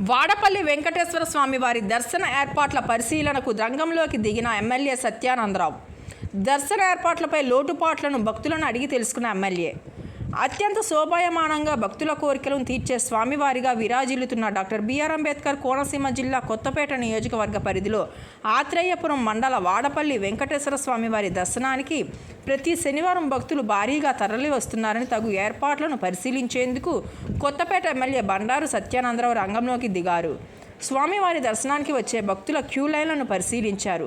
వాడపల్లి వెంకటేశ్వర స్వామి వారి దర్శన ఏర్పాట్ల పరిశీలనకు రంగంలోకి దిగిన ఎమ్మెల్యే సత్యానందరావు. దర్శన ఏర్పాట్లపై లోటుపాట్లను భక్తులను అడిగి తెలుసుకున్న ఎమ్మెల్యే అత్యంత శోభాయమానంగా భక్తుల కోరికలను తీర్చే స్వామివారిగా విరాజిల్లుతున్న డాక్టర్ బిఆర్ అంబేద్కర్ కోనసీమ జిల్లా కొత్తపేట నియోజకవర్గ పరిధిలో ఆత్రేయపురం మండల వాడపల్లి వెంకటేశ్వర స్వామివారి దర్శనానికి ప్రతి శనివారం భక్తులు భారీగా తరలి వస్తున్నారని తగు ఏర్పాట్లను పరిశీలించేందుకు కొత్తపేట ఎమ్మెల్యే బండారు సత్యానందరావు రంగంలోకి దిగారు. స్వామివారి దర్శనానికి వచ్చే భక్తుల క్యూ లైన్లను పరిశీలించారు.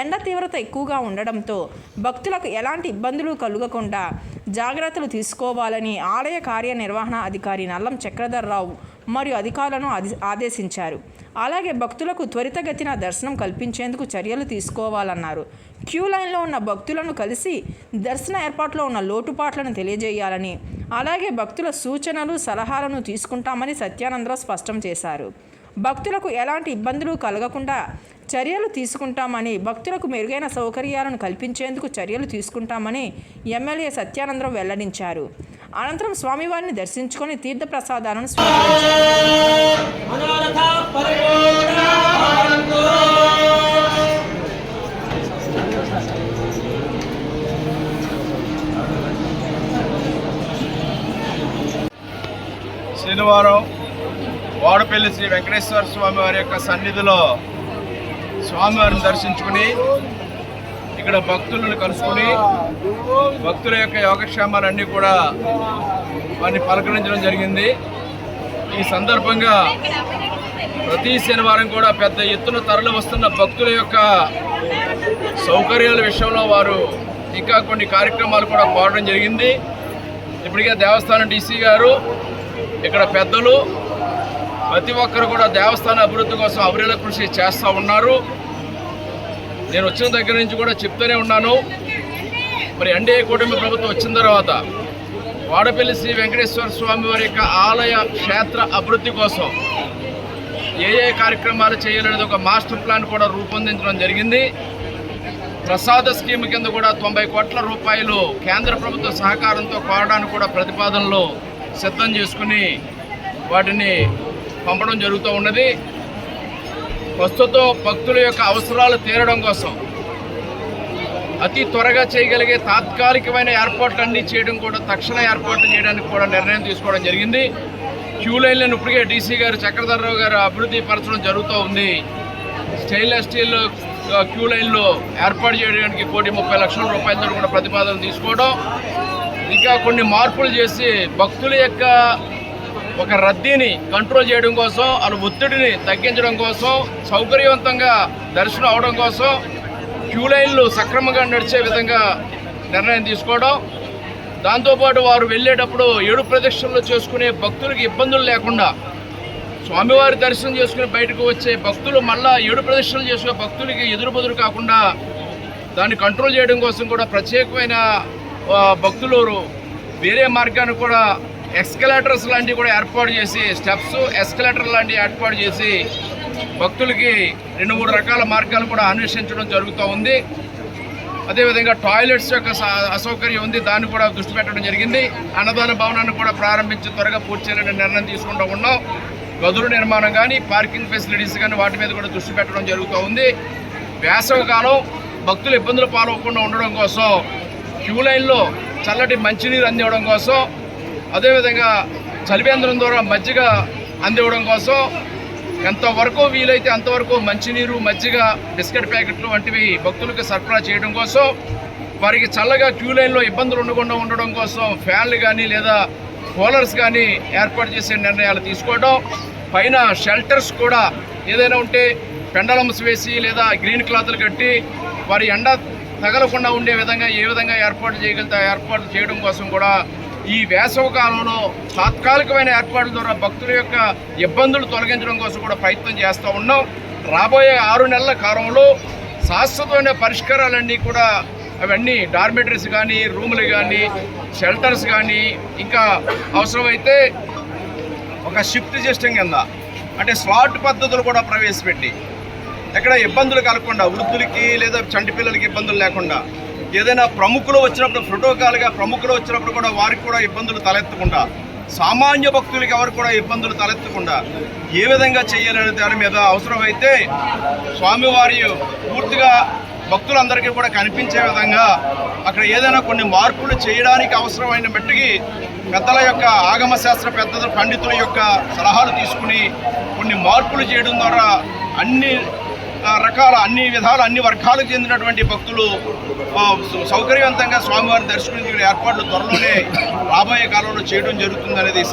ఎండ తీవ్రత ఎక్కువగా ఉండడంతో భక్తులకు ఎలాంటి ఇబ్బందులు కలుగకుండా జాగ్రత్తలు తీసుకోవాలని ఆలయ కార్యనిర్వహణ అధికారి నల్లం చక్రధర్రావు మరియు అధికారులను ఆదేశించారు. అలాగే భక్తులకు త్వరితగతిన దర్శనం కల్పించేందుకు చర్యలు తీసుకోవాలన్నారు. క్యూ లైన్లో ఉన్న భక్తులను కలిసి దర్శన ఏర్పాట్లో ఉన్న లోటుపాట్లను తెలియజేయాలని అలాగే భక్తుల సూచనలు సలహాలను తీసుకుంటామని సత్యానందరావు స్పష్టం చేశారు. భక్తులకు ఎలాంటి ఇబ్బందులు కలగకుండా చర్యలు తీసుకుంటామని భక్తులకు మెరుగైన సౌకర్యాలను కల్పించేందుకు చర్యలు తీసుకుంటామని ఎమ్మెల్యే సత్యానందరావు వెల్లడించారు. అనంతరం స్వామివారిని దర్శించుకొని తీర్థప్రసాదాలను శనివారం వాడపల్లి శ్రీ వెంకటేశ్వర స్వామి వారి యొక్క సన్నిధిలో స్వామివారిని దర్శించుకుని ఇక్కడ భక్తులను కలుసుకుని భక్తుల యొక్క యోగక్షేమాలన్నీ కూడా వారిని పలకరించడం జరిగింది. ఈ సందర్భంగా ప్రతి శనివారం కూడా పెద్ద ఎత్తున తరలి వస్తున్న భక్తుల యొక్క సౌకర్యాల విషయంలో వారు ఇంకా కొన్ని కార్యక్రమాలు కూడా కోరడం జరిగింది. ఇప్పటికే దేవస్థానం డీసీ గారు ఇక్కడ పెద్దలు ప్రతి ఒక్కరు కూడా దేవస్థాన అభివృద్ధి కోసం అవరేల కృషి చేస్తూ ఉన్నారు. నేను వచ్చిన దగ్గర నుంచి కూడా చెప్తూనే ఉన్నాను. మరి ఎన్డీఏ కూటమి ప్రభుత్వం వచ్చిన తర్వాత వాడపల్లి శ్రీ వెంకటేశ్వర స్వామి వారి యొక్క ఆలయ క్షేత్ర అభివృద్ధి కోసం ఏ ఏ కార్యక్రమాలు చేయాలనేది ఒక మాస్టర్ ప్లాన్ కూడా రూపొందించడం జరిగింది. ప్రసాద స్కీమ్ కింద కూడా తొంభై కోట్ల రూపాయలు కేంద్ర ప్రభుత్వ సహకారంతో కోరడానికి కూడా ప్రతిపాదనలు సిద్ధం చేసుకుని వాటిని పంపడం జరుగుతూ ఉన్నది. ప్రస్తుతం భక్తుల యొక్క అవసరాలు తీరడం కోసం అతి త్వరగా చేయగలిగే తాత్కాలికమైన ఏర్పాట్లన్నీ చేయడం కూడా తక్షణ ఏర్పాట్లు చేయడానికి కూడా నిర్ణయం తీసుకోవడం జరిగింది. క్యూ లైన్లను ఇప్పటికే డీసీ గారు చక్రధరరావు గారు అభివృద్ధి పరచడం జరుగుతూ ఉంది. స్టెయిన్లెస్ స్టీల్ క్యూ లైన్లో ఏర్పాటు చేయడానికి కోటి ముప్పై లక్షల రూపాయలతో కూడా ప్రతిపాదన తీసుకోవడం. ఇంకా కొన్ని మార్పులు చేసి భక్తుల యొక్క ఒక రద్దీని కంట్రోల్ చేయడం కోసం వాళ్ళ ఒత్తిడిని తగ్గించడం కోసం సౌకర్యవంతంగా దర్శనం అవడం కోసం క్యూ లైన్లు సక్రమంగా నడిచే విధంగా నిర్ణయం తీసుకోవడం. దాంతోపాటు వారు వెళ్ళేటప్పుడు ఏడు ప్రదక్షిణలు చేసుకునే భక్తులకు ఇబ్బందులు లేకుండా స్వామివారి దర్శనం చేసుకుని బయటకు వచ్చే భక్తులు మళ్ళా ఏడు ప్రదక్షిణలు చేసుకునే భక్తులకి ఎదురుబదురు కాకుండా దాన్ని కంట్రోల్ చేయడం కోసం కూడా ప్రత్యేకమైన భక్తులు వేరే మార్గాన్ని కూడా ఎస్కలేటర్స్ లాంటివి కూడా ఏర్పాటు చేసి స్టెప్స్ ఎస్కలేటర్ లాంటివి ఏర్పాటు చేసి భక్తులకి రెండు మూడు రకాల మార్గాలు కూడా అన్వేషించడం జరుగుతూ ఉంది. అదేవిధంగా టాయిలెట్స్ యొక్క అసౌకర్యం ఉంది దాన్ని కూడా దృష్టి పెట్టడం జరిగింది. అన్నదాన భవనాన్ని కూడా ప్రారంభించి త్వరగా పూర్తి చేయాలని నిర్ణయం తీసుకుంటూ ఉన్నాం. గదుల నిర్మాణం కానీ పార్కింగ్ ఫెసిలిటీస్ కానీ వాటి మీద కూడా దృష్టి పెట్టడం జరుగుతూ ఉంది. వేసవికాలం భక్తులు ఇబ్బందులు పాల్గొకుండా ఉండడం కోసం క్యూ లైన్లో చల్లటి మంచినీరు అందివ్వడం కోసం అదేవిధంగా చలివేంద్రం ద్వారా మజ్జిగ అందివ్వడం కోసం ఎంతవరకు వీలైతే అంతవరకు మంచినీరు మజ్జిగ బిస్కెట్ ప్యాకెట్లు వంటివి భక్తులకు సరఫరా చేయడం కోసం వారికి చల్లగా క్యూ లైన్లో ఇబ్బందులు ఉండకుండా ఉండడం కోసం ఫ్యాన్లు కానీ లేదా కూలర్స్ కానీ ఏర్పాటు చేసే నిర్ణయాలు తీసుకోవడం. పైన షెల్టర్స్ కూడా ఏదైనా ఉంటే పెండలమ్స్ వేసి లేదా గ్రీన్ క్లాత్లు కట్టి వారి ఎండ తగలకుండా ఉండే విధంగా ఏ విధంగా ఏర్పాటు చేయగలితే ఏర్పాటు చేయడం కోసం కూడా ఈ వేసవ కాలంలో తాత్కాలికమైన ఏర్పాట్ల ద్వారా భక్తుల యొక్క ఇబ్బందులు తొలగించడం కోసం కూడా ప్రయత్నం చేస్తూ ఉన్నాం. రాబోయే ఆరు నెలల కాలంలో శాశ్వతమైన పరిష్కారాలన్నీ కూడా అవన్నీ డార్మెటరీస్ కానీ రూములు కానీ షెల్టర్స్ కానీ ఇంకా అవసరమైతే ఒక షిఫ్ట్ సిస్టమ్ కింద అంటే స్లాట్ పద్ధతులు కూడా ప్రవేశపెట్టి ఎక్కడ ఇబ్బందులు కలగకుండా వృద్ధులకి లేదా చంటి పిల్లలకి ఇబ్బందులు లేకుండా ఏదైనా ప్రముఖులు వచ్చినప్పుడు ప్రోటోకాల్గా ప్రముఖులు వచ్చినప్పుడు కూడా వారికి కూడా ఇబ్బందులు తలెత్తకుండా సామాన్య భక్తులకి ఎవరు కూడా ఇబ్బందులు తలెత్తకుండా ఏ విధంగా చేయాలనే దాని మీద అవసరమైతే స్వామివారి పూర్తిగా భక్తులందరికీ కూడా కనిపించే విధంగా అక్కడ ఏదైనా కొన్ని మార్పులు చేయడానికి అవసరమైన మట్టికి పెద్దల యొక్క ఆగమ శాస్త్ర పెద్దల పండితుల యొక్క సలహాలు తీసుకుని కొన్ని మార్పులు చేయడం ద్వారా అన్ని రకాల అన్ని విధాలు అన్ని వర్గాలకు చెందినటువంటి భక్తులు సౌకర్యవంతంగా స్వామివారిని దర్శించుకునే ఏర్పాట్లు త్వరలోనే రాబోయే కాలంలో చేయడం జరుగుతుందనేది